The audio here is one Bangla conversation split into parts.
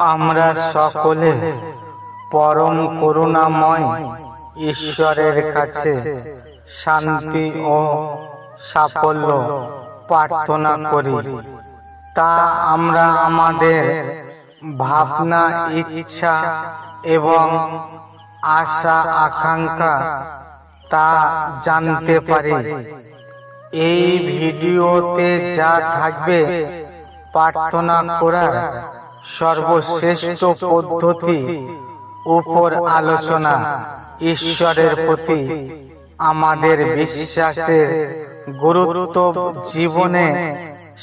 আমরা সকলে পরম করুণাময় ঈশ্বরের কাছে শান্তি ও সাফল্য প্রার্থনা করি। তা আমরা আমাদের ভাবনা, ইচ্ছা এবং আশা, আকাঙ্ক্ষা তা জানতে পারি। এই ভিডিওতে যা থাকবে প্রার্থনা করার সর্বশ্রেষ্ঠ পদ্ধতি উপর আলোচনা ঈশ্বরের প্রতি আমাদের বিশ্বাসের গুরুত্ব জীবনে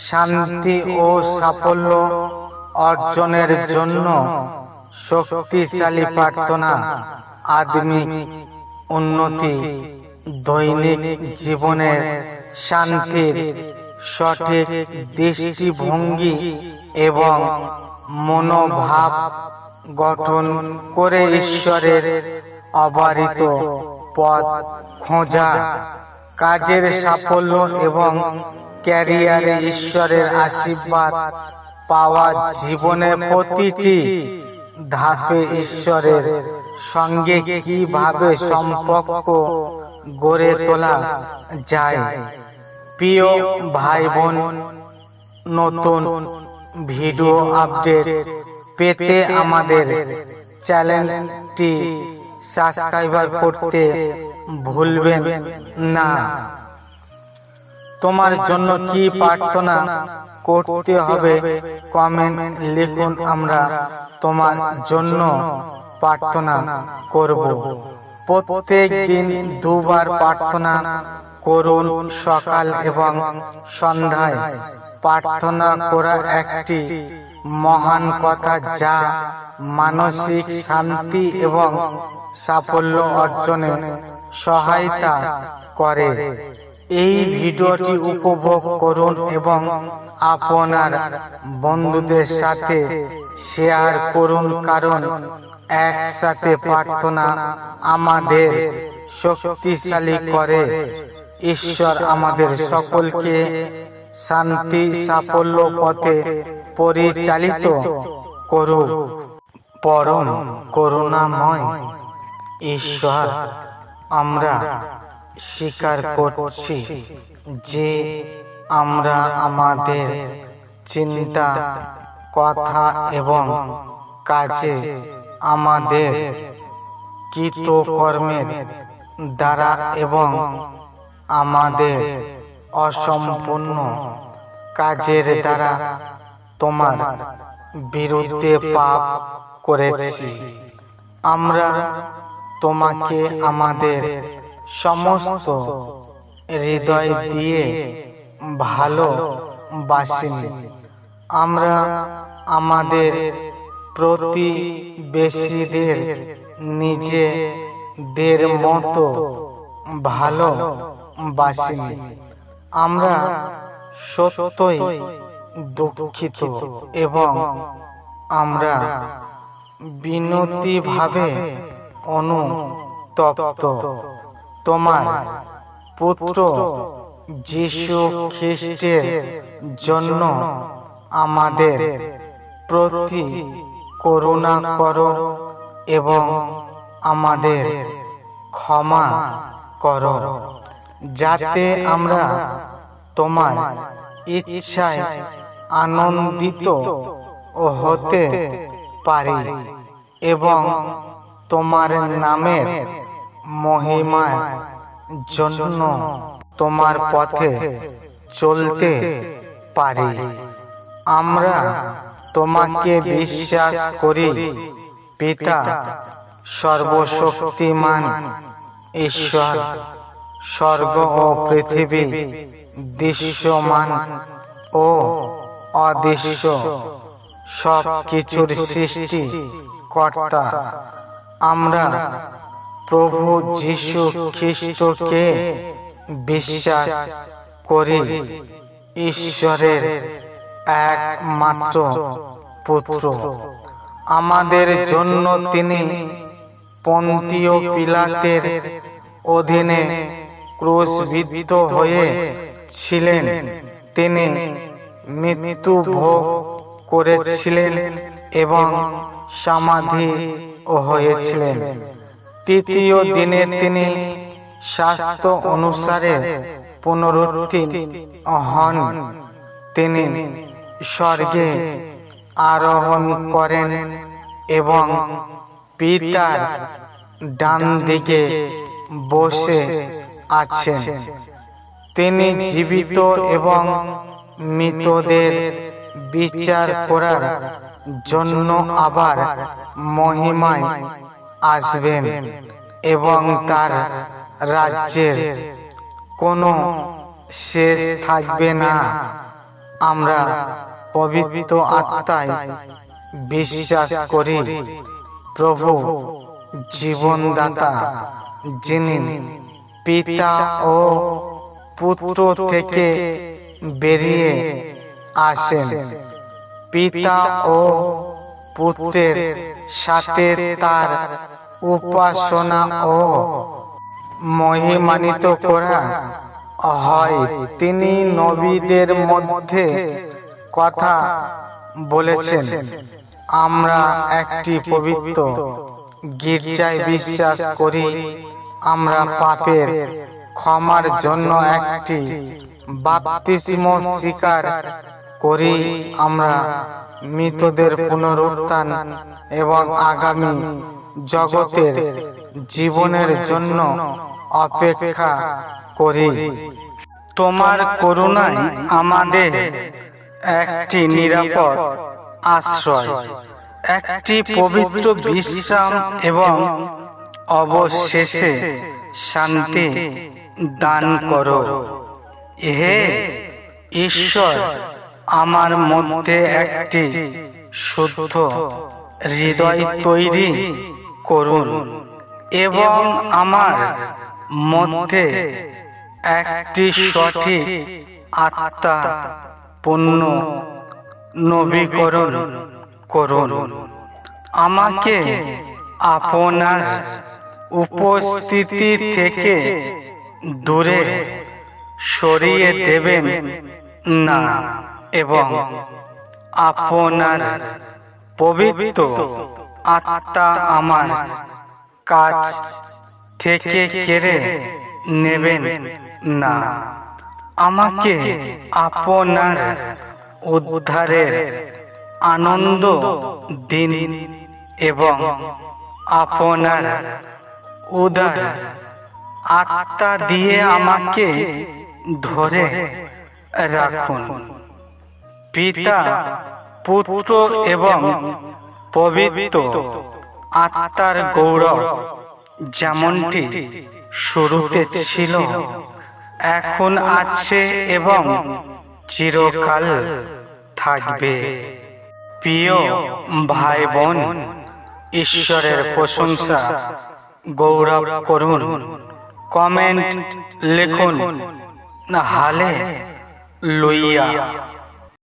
শান্তি ও সাফল্য অর্জনের জন্য শক্তিশালী প্রার্থনা আদমিক উন্নতি দৈনিক জীবনের শান্তির সঠিক দৃষ্টিভঙ্গি এবং মনোভাব গঠন করে ঈশ্বরের অবারিত পথ খোঁজা, কাজের সাফল্য এবং ক্যারিয়ারে ঈশ্বরের আশীর্বাদ পাওয়া জীবনের প্রতিটি ধাপে ঈশ্বরের সঙ্গে কীভাবে সম্পর্ক গড়ে তোলা যায়। প্রিয় ভাই বোন নতুন ভিডিও আপডেট পেতে আমাদের চ্যানেলটি সাবস্ক্রাইবার করতে ভুলবেন না। তোমার জন্য কি প্রার্থনা করতে হবে কমেন্ট লিখুন, আমরা তোমার জন্য প্রার্থনা করব। প্রত্যেক দিন দুবার প্রার্থনা করুন সকাল এবং সন্ধ্যায়। প্রার্থনা করা একটি মহান কথা যা মানসিক শান্তি এবং সাফল্য অর্জনে সহায়তা করে। এই ভিডিওটি উপভোগ করুন এবং আপনার বন্ধুদের সাথে শেয়ার করুন, কারণ একসাথে প্রার্থনা আমাদের শক্তিশালী করে। ঈশ্বর আমাদের সকলকে শান্তি সাফল্য পথে পরিচালিত করুক। পরম করুণাময় ঈশ্বর আমরা স্বীকার করছি যে আমরা আমাদের চিন্তা কথা এবং কাজে আমাদের কৃতকর্মের দ্বারা এবং আমাদের অসম্পূর্ণ কাজের দ্বারা তোমার বিরুদ্ধে পাপ করেছি। আমরা তোমাকে আমাদের সমস্ত হৃদয় দিয়ে ভালোবাসিনি আমরা আমাদের প্রতিবেশীদের নিজেদের মতো ভালোবাসিনি আমরা সত্যই দুঃখিত এবং আমরা বিনতিভাবে অনুতপ্ত। তোমার পুত্র যিশু খ্রিস্টের জন্য আমাদের প্রতি করুণা করো এবং আমাদের ক্ষমা করো, যাতে আমরা তোমার ইচ্ছায় আনন্দিত হতে পারি এবং তোমার নামের মহিমার জন্য তোমার পথে চলতে পারি। আমরা তোমাকে বিশ্বাস করি, পিতা সর্বশক্তিমান ঈশ্বর। স্বর্গ ও পৃথিবী দৃশ্যমান ও অদৃশ্য। সব কিছুর সৃষ্টি কর্তা। আমরা প্রভু যিশু খ্রিস্টকে বিশ্বাস করি। ঈশ্বরের একমাত্র পুত্র। আমাদের জন্য তিনি পন্তীয় পিলাতের অধীনে ক্রুশবিদ্ধ হয়ে ছিলেন। তিনি মৃত্যু ভোগ করেছিলেন এবং সমাধি হয়েছিলেন। তৃতীয় দিনে তিনি স্বাস্থ্য অনুসারে পুনরুত্থি হন। তিনি স্বর্গে আরোহণ করেন এবং পিতার ডান দিকে বসে আছেন। তিনি জীবিত এবং মৃতদের বিচার করার জন্য আবার মহিমায় আসবেন এবং তার রাজ্যের কোনো শেষ থাকবে না। আমরা পবিত্র আত্মায় বিশ্বাস করি। প্রভু জীবনদাতা যিনি পিতা ও পুত্র থেকে বেরিয়ে আসেন। পিতা ও পুত্রের সাথে তার উপাসনা ও মহিমানিত করা হয়। তিনি নবীদের মধ্যে কথা বলেছেন, আমরা একটি পবিত্র গির্জায় বিশ্বাস করি আমরা পাপের ক্ষমার জন্য একটি বাপ্তিস্ম স্বীকার করি আমরা মৃতদের পুনরুত্থান এবং আগামী জগতের জীবনের জন্য অপেক্ষা করি। তোমার করুণায় আমাদের একটি নিরাপদ আশ্রয়, একটি পবিত্র বিশ্রাম এবং অবশেষে শান্তি দান করো। হে ঈশ্বর, আমার মধ্যে একটি শুদ্ধ হৃদয় তৈরি করুন এবং আমার মধ্যে একটি সঠিক আত্মা পূর্ণ নবীকরণ করুন। আমাকে আপনার উপস্থিতি থেকে দূরে সরিয়ে দেবেন না এবং আপনার পবিত্র আত্মা আমার কাজ থেকে কেড়ে নেবেন না। আমাকে আপনার উদ্ধারের আনন্দ দিন এবং আপনার উদার আত্মা দিয়ে আমাকে ধরে রাখুন। পিতা, পুত্র এবং পবিত্র আত্মার গৌরব যেমনটি শুরুতে ছিল, এখন আছে এবং চিরকাল থাকবে। প্রিয় ভাই বোন ঈশ্বরের প্রশংসা। গৌরব করুন। কমেন্ট লিখুন। না হালে লইয়া